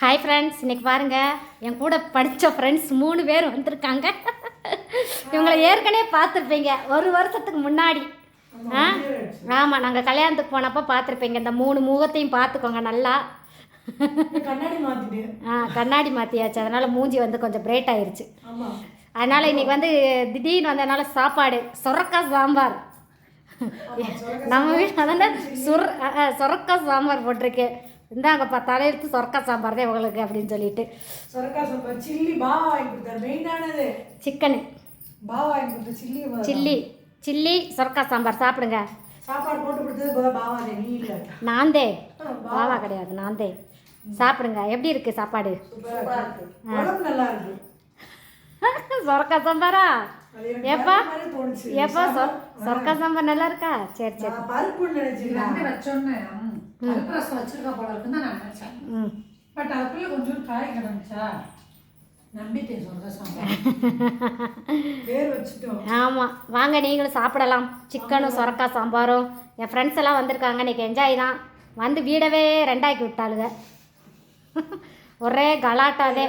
Hi friends இன்னைக்கு பாருங்க. என் கூட படித்த ஃப்ரெண்ட்ஸ் மூணு பேர் வந்திருக்காங்க. இவங்களை ஏற்கனவே பார்த்துருப்பீங்க. ஒரு வருஷத்துக்கு முன்னாடி. ஆ? ஆமாம் நாங்கள் கல்யாணத்துக்கு போனப்போ பார்த்துருப்பீங்க. இந்த மூணு முகத்தையும் பார்த்துக்கோங்க நல்லா. ஆ கண்ணாடி மாற்றியாச்சு அதனால் மூஞ்சி வந்து கொஞ்சம் பிரேட் ஆயிருச்சு. ஆமா. அதனால் இன்னைக்கு வந்து திடீர்னு வந்ததுனால சாப்பாடு சொரக்காய் சாம்பார். நம்ம வீட்டில் அதான சுர் சொரக்காய் சாம்பார் போட்டிருக்கு. இந்தாங்கப்பா தலையெடுத்து சொரக்காய் சாம்பார் தான் உங்களுக்கு அப்படின்னு சொல்லிட்டு. சொரக்கா சாம்பார் சில்லி பாவா வாங்கி கொடுத்தாரு மெயினானது சிக்கனு. பாவா வாங்கி கொடுத்த சில்லி சில்லி. சில்லி சொரக்காய் சாம்பார். சாப்பிடுங்க. சாப்பாடு போட்டு கொடுத்தது பா- பாவா நீ இல்ல. நான்தே ஆ, பாவா. கிடையாது நான்தே சாப்பிடுங்க. எப்படி இருக்கு சாப்பாடு? சூப்பரா இருக்கு. குழம்பு நல்லா இருக்கு. சொரக்காய் சாம்பாரா? அது எனக்கு ஏப்பா வேற மாதிரி தோணுச்சு. ஏப்பா சொ- சொரக்காய் சாம்பார் நல்லா இருக்கா? சரி சரி. நான் பருப்புன்னு நினைச்சிருக்கேன் எல்லாமே வச்சோன்னே ம், பருப்பு ரசம் வச்சிருக்கா போல இருக்குன்னு தான் நான் நினைச்சேன். பட் அதுக்குள்ள கொஞ்சம் காய் கிடந்துச்சா? நம்பிட்டேன் சொல்ற சாம்பார் பேர் வச்சுட்டோம். ஆமாம் வாங்க நீங்களும் சாப்பிடலாம். சிக்கனும் சொரக்காய் சாம்பாரும். என் ஃப்ரெண்ட்ஸ் எல்லாம் வந்திருக்காங்க. இன்னைக்கு என்ஜாய் தான். வந்து வீடவே ரெண்டாக்கி விட்டாளுங்க ஒரே கலாட்டாதே.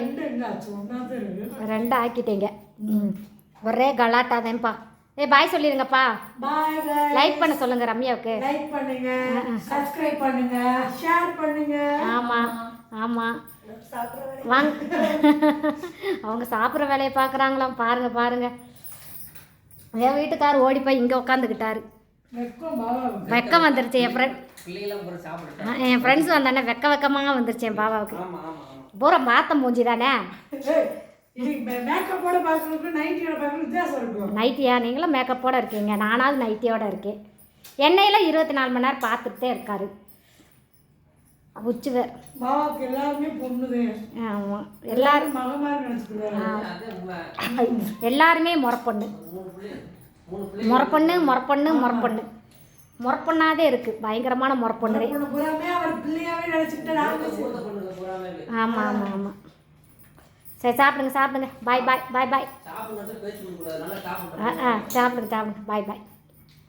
ரெண்டு ஆக்கிட்டீங்க. ஒரே கலாட்டாதேன்ப்பா ஏ பாய் சொல்லிடுங்கப்பா பாய் லைக் பண்ண சொல்லுங்க ரம்யாவுக்கு. லைக் பண்ணுங்க சப்ஸ்கிரைப் பண்ணுங்க ஷேர் பண்ணுங்க. ஆமாம் ஆமாம் சாப்பிட்ற வரை வாங்க. அவங்க சாப்பிட்ற வேலையை பார்க்குறாங்களாம். பாருங்க பாருங்க. என் வீட்டுக்கார் ஓடி போய் இங்கே உட்காந்துக்கிட்டாரு வெக்கம் வந்துருச்சு என் ஃப்ரெண்ட் என் ஃப்ரெண்ட்ஸ் வந்தானே வெக்க வெக்கமாக வந்துருச்சு என் பாபாவுக்கு ஆமா ஆமா ஆமா. பூரா மாத்த மூஞ்சி தானே மேக்கப்போட பார்க்கறதுக்கு நைட்டியோட பார்க்கறதுக்கு வித்தியாசம் இருக்கும் நைட்டியா நீங்களும் மேக்கப்போட இருக்கீங்க. நானாவது நைட்டியோட இருக்கேன். என்னையெல்லாம் இருபத்தி நாலு மணி நேரம் பார்த்துட்டே இருக்காரு. உச்சுவர். பாவாவுக்கு எல்லாருமே பொண்ணுது. ஆமாம் எல்லாரும் எல்லாரும் முறப்பொண்ணு முறப்பொண்ணு முறப்பொண்ணு முறப்பொண்ணு முறப்பொண்ணாதே இருக்குது பயங்கரமான முறப்பொண்ணு ஆமாம் ஆமாம் ஆமாம் சரி சாப்பிடுங்க சாப்பிடுங்க. பாய் பாய் பாய் பாய் ஆ சாப்பிடுங்க சாப்பிடுங்க. பாய் பாய்